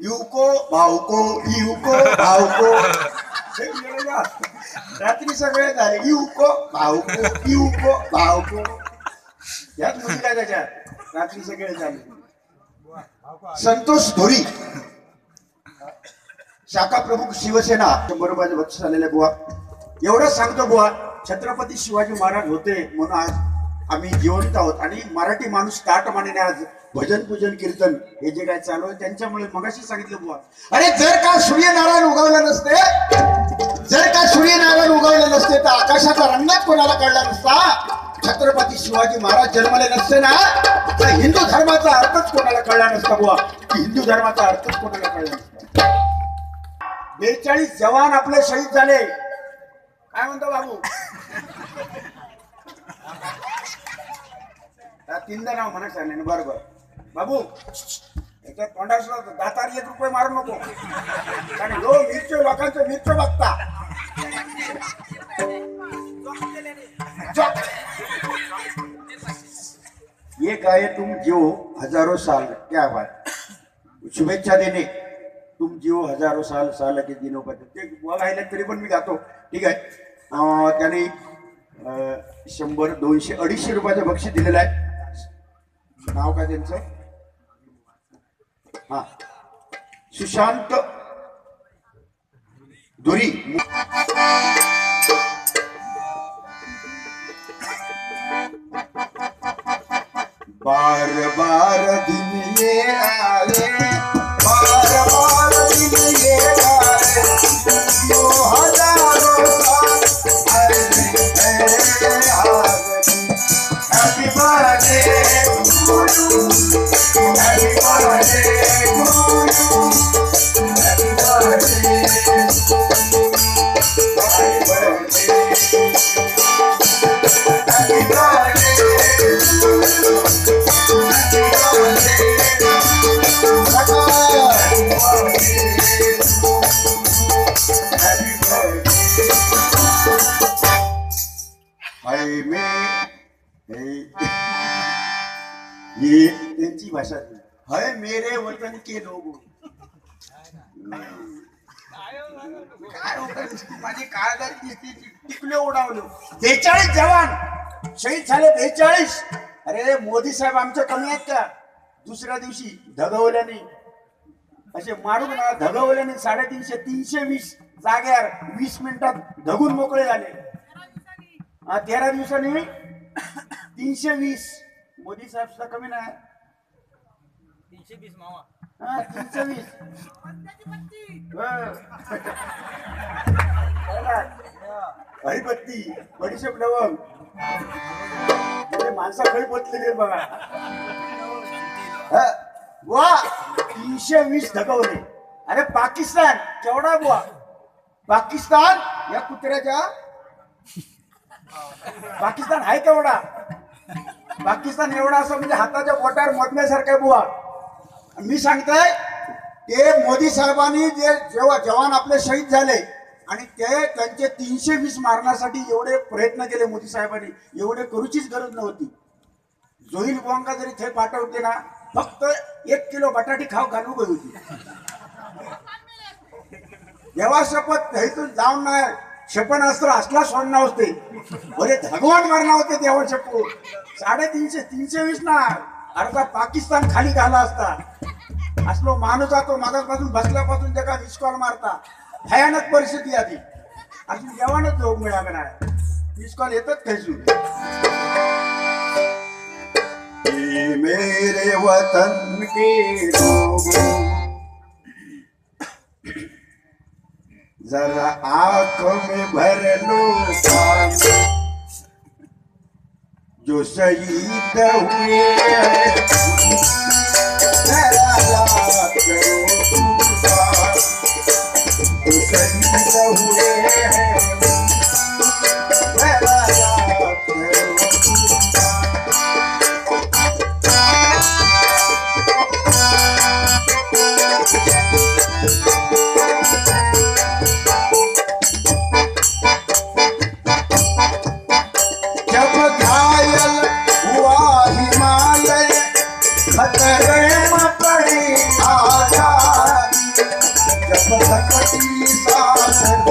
UCO भावको UCO भावको हे गेलं का? रात्री सगळे झाले. युको भावको युको भावको यात म्हणजे काय त्याच्यात? रात्री सगळे झाले. संतोष धोरी. शाखा प्रमुख शिवसेना. शंभर रुपयाचे बक्षीस आलेले बुवा. एवढंच सांगतो बुवा छत्रपती शिवाजी महाराज होते म्हणून आज आम्ही जिवंत आहोत. आणि मराठी माणूस ताट मानेने आज भजन पूजन कीर्तन हे जे काय चालू आहे त्यांच्यामुळे मगाशी सांगितलं बुवा. अरे जर का सूर्यनारायण उगवले नसते जर का सूर्यनारायण उगवले नसते तर आकाशाचा रंगच कोणाला कळला नसता? छत्रपती शिवाजी महाराज जन्मले नसते ना? तर हिंदू धर्माचा अर्थच कोणाला कळला नसता बुवा. की हिंदू धर्माचा अर्थच कोणाला कळला नसता? बेचाळीस जवान आपले शहीद झाले. काय म्हणतो बाबू? तीनदा नाव म्हणा सांगले बरोबर बाबू याच्या तोंडाला दातार एक रुपये मारू नको. कारण लो मिरचो लोकांचं मिरचो बघता. एक ये तुम जीव हजारो साल क्या बात. शुभेच्छा देणे. तुम जीव हजारो साल साल के दिनो पर. ते बघायला तरी पण मी गातो ठीक आहे. त्याने शंभर दोनशे अडीचशे रुपयाचं बक्षीस दिलेलं आहे. नाव काय त्यांचं? हा. सुशांत धुरी बार बार दिन ये आए बार बार दिन ये आए यो हजारों साल हर दिन है happy happy birthday to you happy ये त्यांची भाषा ती. मेरे वतन के लोग. काय हो वतन? माझी दिसते टिकले उडावले. बेचाळीस जवान. शहीद झाले बेचाळीस. अरे मोदी साहेब आमचे कमी आहेत का? दुसऱ्या दिवशी धगवल्याने. असे मारून ना धगवल्याने साडेतीनशे तीनशे वीस जाग्यावर वीस मिनिटात धगून मोकळे झाले. हा तेरा दिवसांनी तीनशे वीस. मोदी साहेब सुद्धा कमी नाही. तीनशे वीस मावा हा, तीनशे वीस. हरिपत्ती बडीशेप लवंग म्हणजे माणसा खळी पोचलेली बघा. हं. वा तीनशे वीस धगवले अरे पाकिस्तान केवढा बुवा? पाकिस्तान या कुत्र्याच्या पाकिस्तान आहे केवढा? पाकिस्तान एवढा असं म्हणजे हाताच्या बोटावर मोदण्यासारखं आहे बुवा. मी सांगतोय ते मोदी साहेबांनी जे जेव्हा जवान आपले शहीद झाले आणि ते त्यांचे तीनशे वीस मारण्यासाठी एवढे प्रयत्न केले मोदी साहेबांनी एवढे करूचीच गरज नव्हती. जोहील बोंगा जरी थे पाठवते ना फक्त एक किलो बटाटी खाऊ घालू गई होती. देवा शपथ जाऊन नाही क्षेपणास्त्र असला सोडणार होते बरे भगवान मारणार होते देवा शपथ साडेतीनशे तीनशे वीस ना. अर्धा पाकिस्तान खाली घाला असता. असलो माणूस जातो मागासपासून बसल्यापासून जगा मिसकॉल मारता. भयानक परिस्थिती आधी. अजून जेवणच लोक मिळाला नाही. मिसकॉल येतच खैसून मेरे वतन के लोगों जरा आँखों में भर लो जो शहीद हुए। जो शहीद हुए हैं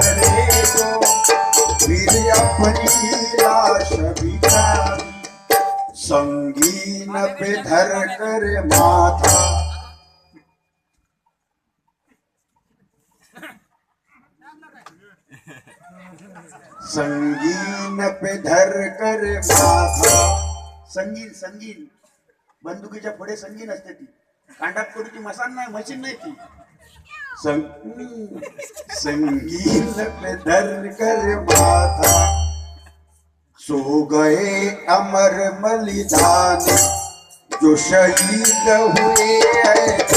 साथ तो वीर अपनी लाश संगीन पे धर कर माथा संगीन. पे धर कर माथा संगीन संगीन बंदुकीच्या पुढे संगीन असते ती. कांडात कोणती मसान नाही मशीन नाही ती. संग- में पे धर कर माथा। सो गए अमर बलिदान जो शहीद हुए हैं।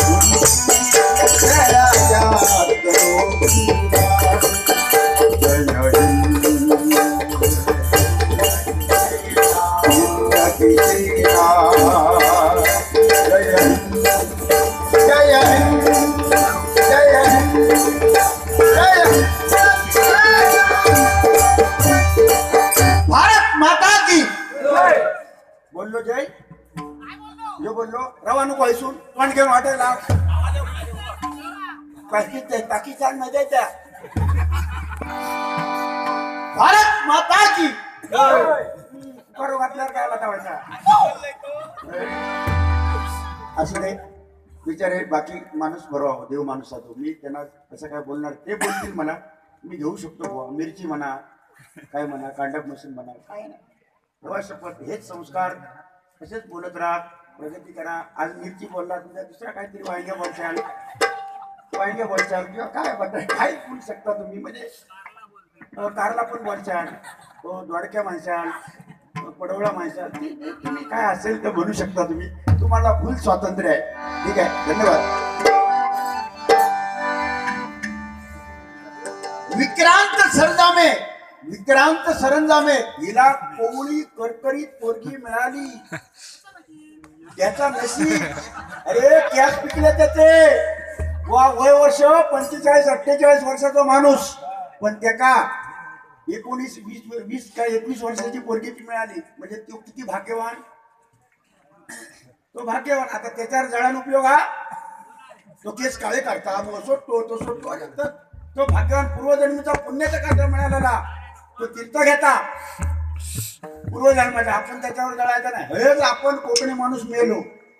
भारत माता की। बोललो जय। जो बोललो रवा नको ऐसून पण घेऊन पाकिस्तान पाकिस्तानमध्ये त्या. भारत माता की। करू घातल्यावर काय वाटावायचा? असं नाही बिचारे बाकी माणूस बरोबर देव माणूस होतो मी त्यांना कसं काय बोलणार ते बोलतील मला मी घेऊ शकतो बुवा. मिरची म्हणा काय म्हणा कांडप मशीन म्हणा काय नाही. तेव्हा शपथ हेच संस्कार. तसेच बोलत राहा प्रगती करा. आज मिरची बोलला तुमच्या दुसऱ्या काहीतरी वांग्या बोलशाल. वांग्या बोलशाल किंवा काय बोलता काय बोलू शकता तुम्ही. म्हणजे कारला पण बोलशाल तो म्हणशाल अं, पडवळा तुम्ही काय असेल तर म्हणू शकता तुम्ही. तुम्हाला फुल स्वातंत्र्य आहे. ठीक आहे? धन्यवाद. विक्रांत सरंजामे. विक्रांत सरंजामे. हिला कोवळी करकरीत पोरगी मिळाली. त्याचा नशीब. अरे कॅश पिकले त्याचे वा वय वर्ष पंचेचाळीस अठ्ठेचाळीस वर्षाचा माणूस. पण त्या का? एकोणीस वीस वीस काय एकवीस वर्षाची पोरगी मिळाली. म्हणजे तो किती भाग्यवान. तो भाग्यवान. आता त्याच्यावर जळान उपयोग हा? तो केस काळे काढतात व सोडतो तो सोडतो. तो भाग्यवान पूर्वजन्मीचा पुण्याचा काढता मिळालेला. तो तीर्थ घेता. पूर्वजन्माचा. आपण त्याच्यावर जळायचा नाही. हेच आपण कोकणी माणूस मेलो.